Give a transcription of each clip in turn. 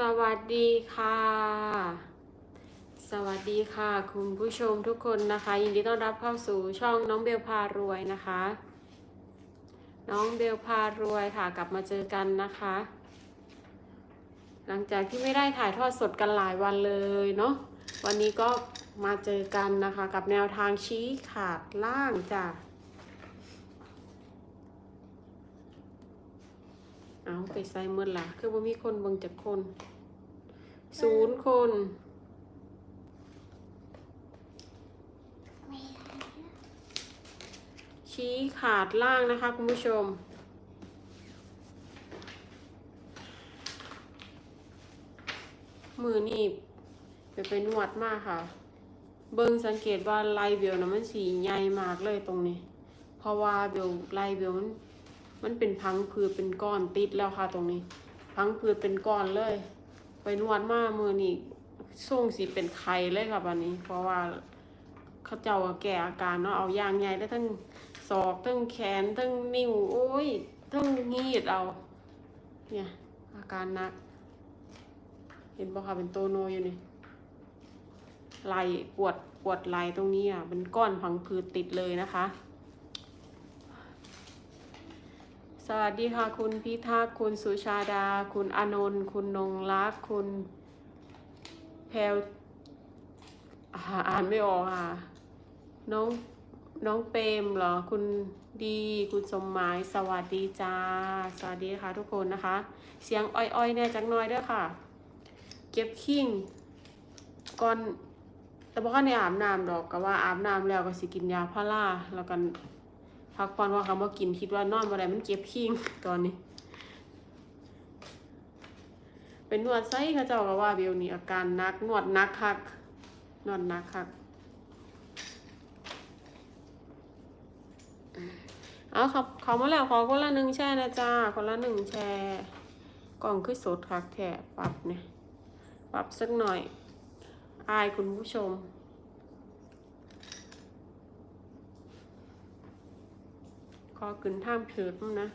สวัสดีค่ะ สวัสดีค่ะ คุณผู้ชมทุกคนนะคะ ยินดีต้อนรับเข้าสู่ช่องน้องเบลพารวยนะคะ น้องเบลพารวยค่ะ กลับมาเจอกันนะคะ หลังจากที่ไม่ได้ถ่ายทอดสดกันหลายวันเลยเนาะวันนี้ก็มาเจอกันนะคะ กับแนวทางชี้ขาดล่างจ้ะเอา ไปใส่เมื่อละคือว่ามีคนเบิ่งจากคนศูนย์คนชี้ขาดล่างนะคะคุณผู้ชม มือนี่ไปไปนวดมากค่ะ เบิ้งสังเกตว่าลายเบลนะมันสีใหญ่มากเลยตรงนี้ เพราะว่าเบลลายเบลมัน มันเป็นพังผืดเป็นก้อนติดแล้วค่ะตรงนี้ พังผืดเป็นก้อนเลย ไปนวดมามือนี่ส่งสีเป็นไข่เลยค่ะวันนี้ เพราะว่าเขาเจ้าแก่อาการเนาะเอายางใหญ่ได้ทั้งศอกทั้งแขนทั้งนิ้วโอ้ยทั้งงีดเอา เนี่ย อาการหนัก เห็นบ่ค่ะเป็นโตโนอยู่นี่ไหลปวดปวดไหลตรงนี้อะเป็นก้อนพังผืดติดเลยนะคะ สวัสดีค่ะ คุณพิทักษ์คุณสุชาดา คุณอนนท์คุณนงรัก คุณแพลวอ่านไม่ออกค่ะ น้องน้องเปรมเหรอ คุณดี คุณสมหมาย สวัสดีจ้า สวัสดีค่ะทุกคนนะคะ เสียงอ้อยๆแน่จักหน้อยด้วยค่ะ เก็บขิงก่อน แต่บอกว่าในอาบน้ำดอกก็ว่าอาบน้ำแล้วก็สิกินยาพาราแล้วกัน พักผ่อนว่าคำว่ากินคิดว่านอนบ่ได้มันเก็บขิงตอนนี้ เป็นนวดไส้เขาเจ้าก็ว่าเบลนี่อาการนักนวดนักคักนวดนักคักเอาครับเขามาแล้วขอคนละหนึ่งแช่นะจ้าคนละหนึ่งแช่กล่องคือสดคักแถปรับเนี่ยปรับสักหน่อย อายคุณผู้ชม ขอขึ้นท่ามเผิดนะ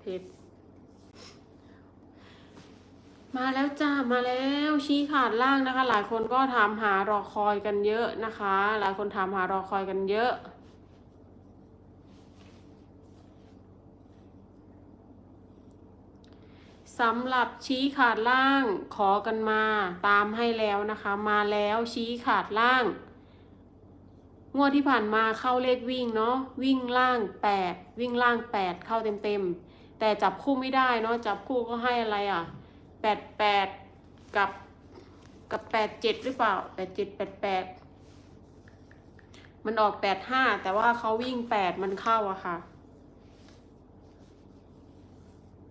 เผ็ดมาแล้วจ้ามาแล้วชี้ขาดล่างนะคะ หลายคนก็ถามหารอคอยกันเยอะนะคะ หลายคนถามหารอคอยกันเยอะสำหรับชี้ขาดล่างขอกันมา ตามให้แล้วนะคะ มาแล้วชี้ขาดล่าง งวดที่ผ่านมาเข้าเลขวิ่งเนาะวิ่งล่าง 8 วิ่งล่าง 8 เข้าเต็มๆ แต่จับคู่ไม่ได้เนาะจับคู่ก็ให้อะไรอะ 88 กับกับ 87 หรือเปล่า 87 88 มันออก 85 แต่ว่าเขาวิ่ง 8 มันเข้าอะค่ะ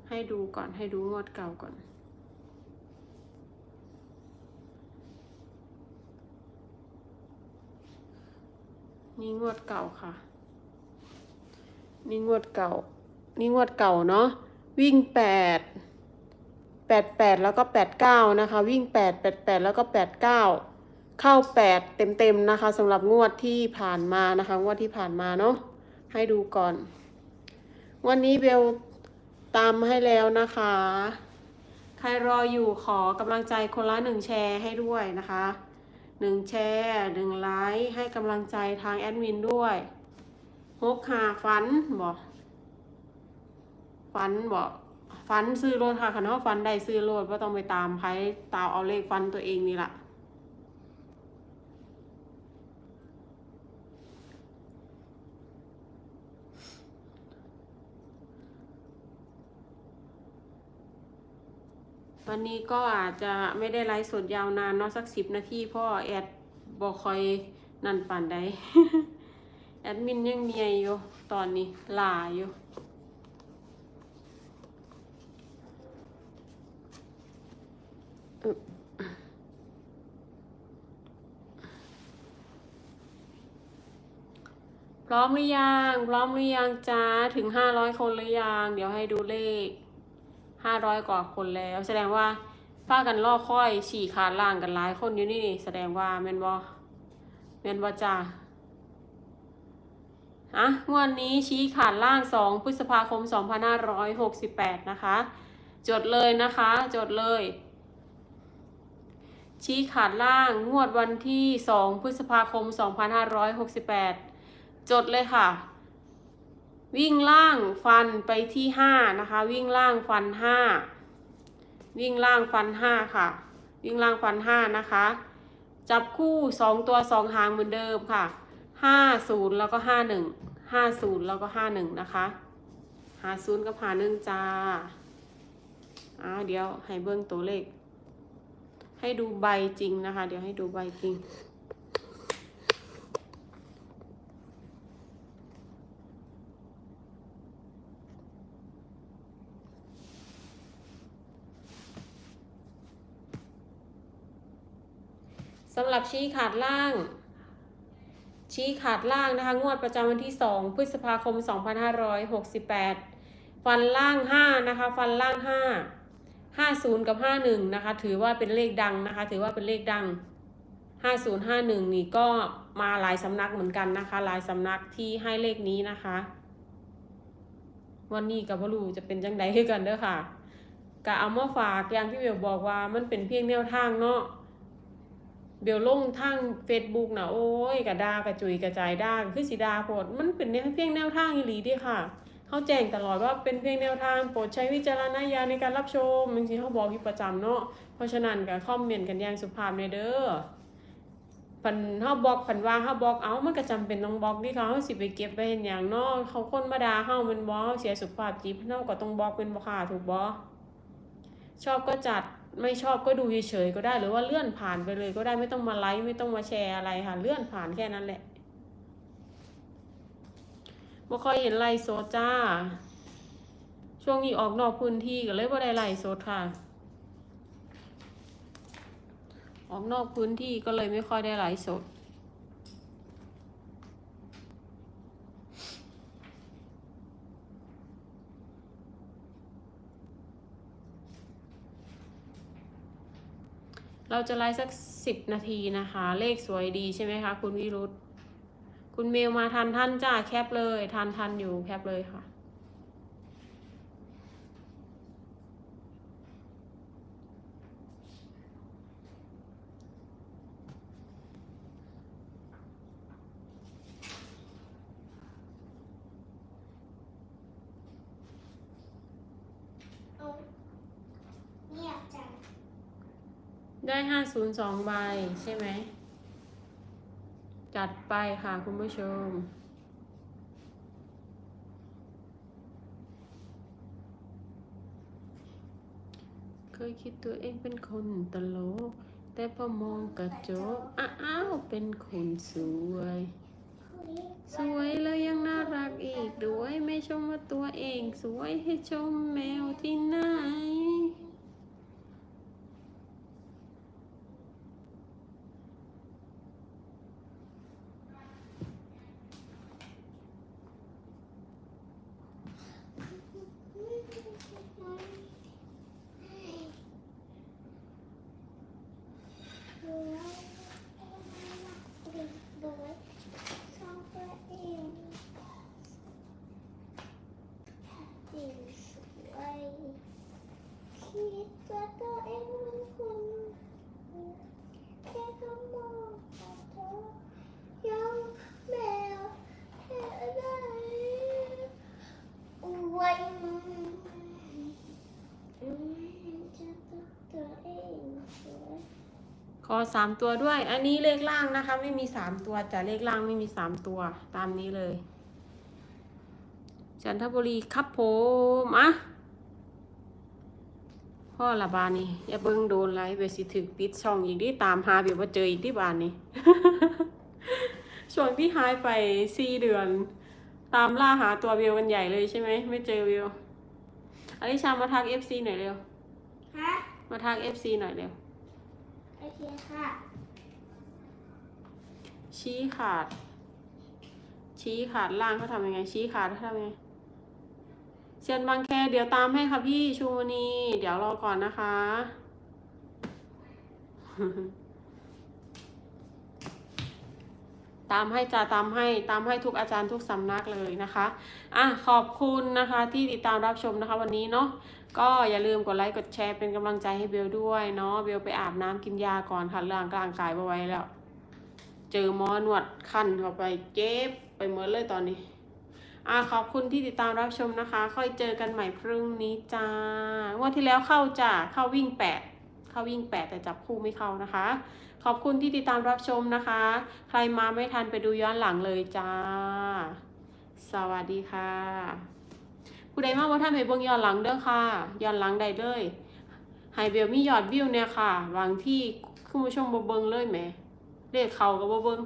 ให้ดูก่อนให้ดูงวดเก่าก่อน นี่งวดเก่าค่ะ นี่งวดเก่า นี่งวดเก่าเนาะ วิ่งแปดแปดแปดแล้วก็แปดเก้านะคะ วิ่งแปดแปดแปดแล้วก็แปดเก้าเข้าแปดเต็มเต็มๆนะคะสำหรับงวดที่ผ่านมานะคะ งวดที่ผ่านมาเนาะ ให้ดูก่อน วันนี้เบลตามให้แล้วนะคะ ใครรออยู่ขอกำลังใจคนละหนึ่งแชร์ให้ด้วยนะคะ หนึ่งแชร์หนึ่งไลค์ให้กำลังใจทางแอดมินด้วยฮกหาฟันบอกฟันบอกฟันซื้อรถค่ะคันเขาฟันได้ซื้อรถว่าต้องไปตามไพ่ตามเอาเลขฟันตัวเองนี่แหละ วันนี้ก็อาจจะไม่ได้ไลฟ์สดยาวนานเนาะสักสิบนาทีเพราะแอดบอคอยนันป่านใดแอดมินยังเมียอยู่ตอนนี้ลาอยู่พร้อมหรือยัง พร้อมหรือยังจ้า ถึงห้าร้อยคนหรือยัง เดี๋ยวให้ดูเลข ห้าร้อยกว่าคนแล้ว แสดงว่าพากันล่อค่อยฉี่ขาดล่างกันหลายคนอยู่นี่นี่แสดงว่าแมนบ่แมนบ่จ้าอะงวดนี้ชี้ขาดล่าง 2 พฤษภาคม 2568 นะคะ จดเลยนะคะ จดเลย ชี้ขาดล่างงวดวันที่ 2 พฤษภาคม 2568 จดเลยค่ะ วิ่งล่างฟันไปที่5นะคะ วิ่งล่างฟัน5วิ่งล่างฟัน5ค่ะ วิ่งล่างฟัน5นะคะ จับคู่2ตัว2หางเหมือนเดิมค่ะ50แล้วก็51 50แล้วก็51นะคะหาศูนย์กับหาหนึ่งจ้าอ้าวเดี๋ยวให้เบิ้งตัวเลข ให้ดูใบจริงนะคะ เดี๋ยวให้ดูใบจริง สำหรับชี้ขาดล่าง ชี้ขาดล่างนะคะ งวดประจำวันที่ 2 พฤษภาคม 2568 ฟันล่าง 5 นะคะ ฟันล่าง 5 50 กับ 51 นะคะ ถือว่าเป็นเลขดังนะคะ ถือว่าเป็นเลขดัง 5051 นี่ก็มาหลายสำนักเหมือนกันนะคะ หลายสำนักที่ให้เลขนี้นะคะ วันนี้กับพรูจะเป็นจังใดให้กันเด้อค่ะกะเอามาฝากอย่างที่เบลบอกว่ามันเป็นเพียงแนวทางเนาะ เบลลงทาง Facebook นะโอ้ยกระดากระจุยกระจายด้าคือสีดาโพดมันเป็นเพียงแนวทางอีหลีดิค่ะเขาแจ้งตลอดว่าเป็นเพียงแนวทางโปรดใช้วิจารณญาณในการรับชมบางทีเขาบอกอยู่ประจำเนาะเพราะฉะนั้นก็คอมเมนต์กันอย่างสุภาพในเด้อพันเฮาบอกพันว่าเฮาบอกเอามันก็จำเป็นต้องบอกดิค่ะเฮาสิไปเก็บไว้เห็นอย่างเนาะเขาคนมาด่าเฮามันบ่เสียสุขภาพจิตเฮาก็ต้องบอกเป็นบ่ค่ะถูกบ่ชอบก็จัด ไม่ชอบก็ดูเฉยๆก็ได้ หรือว่าเลื่อนผ่านไปเลยก็ได้ไม่ต้องมาไลค์ไม่ต้องมาแชร์อะไรค่ะ เลื่อนผ่านแค่นั้นแหละบ่ค่อยเห็นไลฟ์สดจ้า ช่วงนี้ออกนอกพื้นที่ก็เลยบ่ได้ไลฟ์สดค่ะ ออกนอกพื้นที่ก็เลยไม่ค่อยได้ไลฟ์สด เราจะไลฟ์สักสิบนาทีนะคะ เลขสวยดีใช่ไหมคะ คุณวิรุธคุณเมลมาทันท่านจ้าแคปเลยทันทันอยู่แคปเลยค่ะ เอาเงียบจัง ได้ห้าศูนย์สองใบใช่ไหม จัดไปค่ะคุณผู้ชม เคยคิดตัวเองเป็นคนตลก แต่พอมองกระจกอ้าวเป็นคนสวย สวยแล้วยังน่ารักอีกด้วย ไม่ชมว่าตัวเอง สวยให้ชมแมวที่ไหน ดูไว้ชอบตัวเองดีสวยคิดว่าตัวเองมันคนแค่ก็มองแต่เธอยังแมวแค่ไหนไว้อืมจะตัวเองสวย ขอสามตัวด้วย อันนี้เลขล่างนะคะ ไม่มีสามตัวจะเลขล่างไม่มีสามตัวตามนี้เลย จันทบุรีครับผมอะพ่อละบานนี่อย่าเบิ่งโดนไลฟ์เบสิถึกปิดช่องอีกที่ตามหาเบียวว่าเจออีกที่บานนี่ช่วงที่หายไปสี่เดือน ตามล่าหาตัวเบลกันใหญ่เลยใช่ไหม ไม่เจอเบลอลิชามาทักเอฟซีหน่อยเร็ว ฮะมาทักเอฟซีหน่อยเร็ว โอเคค่ะ ชี้ขาด ชี้ขาดล่างเขาทำยังไง ชี้ขาดเขาทำยังไงเซียนบางแคเดี๋ยวตามให้ค่ะพี่ชูมณีเดี๋ยวรอก่อนนะคะ ตามให้จ้าตามให้ตามให้ทุกอาจารย์ทุกสำนักเลยนะคะอะขอบคุณนะคะที่ติดตามรับชมนะคะวันนี้เนาะก็อย่าลืมกดไลค์กดแชร์เป็นกำลังใจให้เบลด้วยเนาะเบลไปอาบน้ำกินยาก่อนค่ะร่างกลางกายมาไว้แล้ว เจอหมอนวดคันเข้าไปเจ็บไปหมดเลยตอนนี้อะขอบคุณที่ติดตามรับชมนะคะ ค่อยเจอกันใหม่พรุ่งนี้จ้างวันที่แล้วเข้าจ้าเข้าวิ่งแปด เข้าวิ่งแปดแต่จับคู่ไม่เข้านะคะ ขอบคุณที่ติดตามรับชมนะคะ ใครมาไม่ทันไปดูย้อนหลังเลยจ้า สวัสดีค่ะ ผู้ใดมาว่าท่านไปเบิ่งย้อนหลังเด้อค่ะ ย้อนหลังใดเลยไฮเบลมียอดวิวเนี่ยค่ะ บางที่คุณผู้ชมบ่เบิ่งเลยแหมเลขเขาก็บ่เบิ่ง